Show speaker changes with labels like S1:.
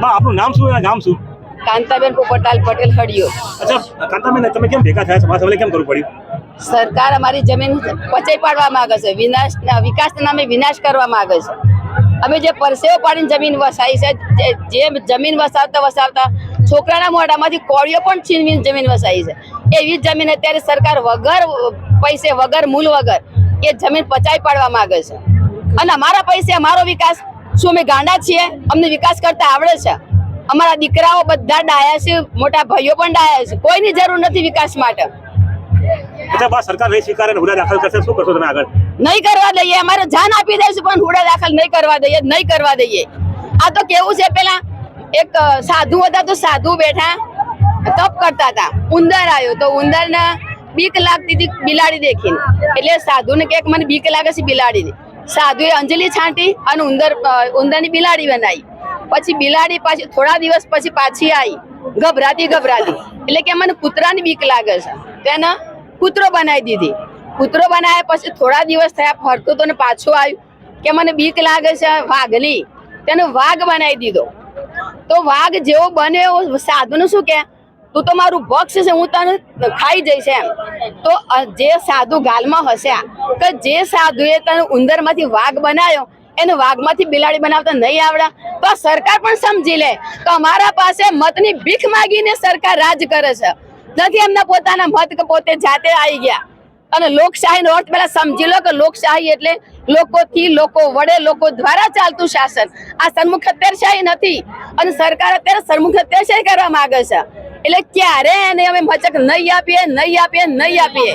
S1: માં આપનું નામ શું નામ શું?
S2: કાંતાબેન પોપટલાલ પટેલ હડિયો
S1: અચ્છા કાંતાબેન તમે કેમ ભેગા થયા સમાજ માથે કેમ કરવું પડ્યું?
S2: સરકાર અમારી જમીન પચાઈ પાડવા માંગે છે. વિનાશ વિકાસના નામે વિનાશ કરવા માંગે છે. અમે જે પરસેવો પાડીને જમીન વસાવી છે જે- જમીન વસાવતા વસાવતા છોકરાના મોઢામાંથી કોળીઓ પણ છીનવીને જમીન વસાવી છે. એવી જમીન અત્યારે સરકાર વગર પૈસે વગર મૂલ વગર એ જમીન પચાઈ પાડવા માંગે છે. અને અમારા પૈસે અમારો વિકાસ શું અમે ગાંડા છીએ અમને વિકાસ કરતા આવડે છે. અમારા દીકરાઓ બધા ડાયા છે મોટા ભાઈઓ પણ ડાયા છે. કોઈની જરૂર નથી વિકાસ માટે.
S1: સરકાર નહીં સ્વીકારે ને દાખલ કરશે શું કરશો તમે આગળ?
S2: નહીં કરવા દઈએ અમારે જાન આપી દઈશું પણ હુડા દાખલ નહીં કરવા દઈએ નહીં કરવા દઈએ. આ તો કેવું છે પેલા એક સાધુ હતા તો સાધુ બેઠા તપ કરતા હતા. ઉંદર આવ્યો તો ઉંદરના બીક લાગતી હતી બિલાડી દેખીને. એટલે સાધુને કે મને બીક લાગે છે બિલાડીની. સાધુએ અંજલિ છાંટી અને ઉંદર ઉંદરની બિલાડી બનાવી. પછી બિલાડી પાછી થોડા દિવસ પછી પાછી આવી. ગભરાતી ગભરાતી. એટલે કે મને કૂતરાની બીક લાગે છે. તેને કૂતરો બનાવી દીધી. કૂતરો બનાવ્યા પછી થોડા દિવસ થયા ફરતું તો ને પાછું આવ્યું. કે મને બીક લાગે છે વાઘની. તેને વાઘ બનાવી દીધો. તો વાઘ જેવો બન્યો એવો સાધુનું શું કે? તું તો મારું ભક્ષ છે, હું તને ખાઈ જઈશ એમ. તો જે સાધુ ગાલમાં હશે કે જે સાધુએ તને ઉંદરમાંથી વાઘ બનાવ્યો એને વાઘમાંથી બિલાડી બનાવતા નહીં આવડા. તો સરકાર પણ સમજી લે તો અમારા પાસે મતની ભીખ માગીને સરકાર રાજ કરે છે. નથી એમના પોતાના મત કે પોતે જાતે આવી ગયા. અને લોકશાહીનો અર્થ પહેલા સમજી લો કે લોકશાહી એટલે લોકોથી લોકો વડે, લોકો દ્વારા ચાલતું શાસન. આ સન્મુખ અત્યારશાહી નથી. અને સરકાર અત્યારે સન્મુખ અત્યારશાહી કરવા માંગે છે. એટલે ક્યારે એને અમે મચક નહીં આપીએ નહીં આપીએ નહીં આપીએ.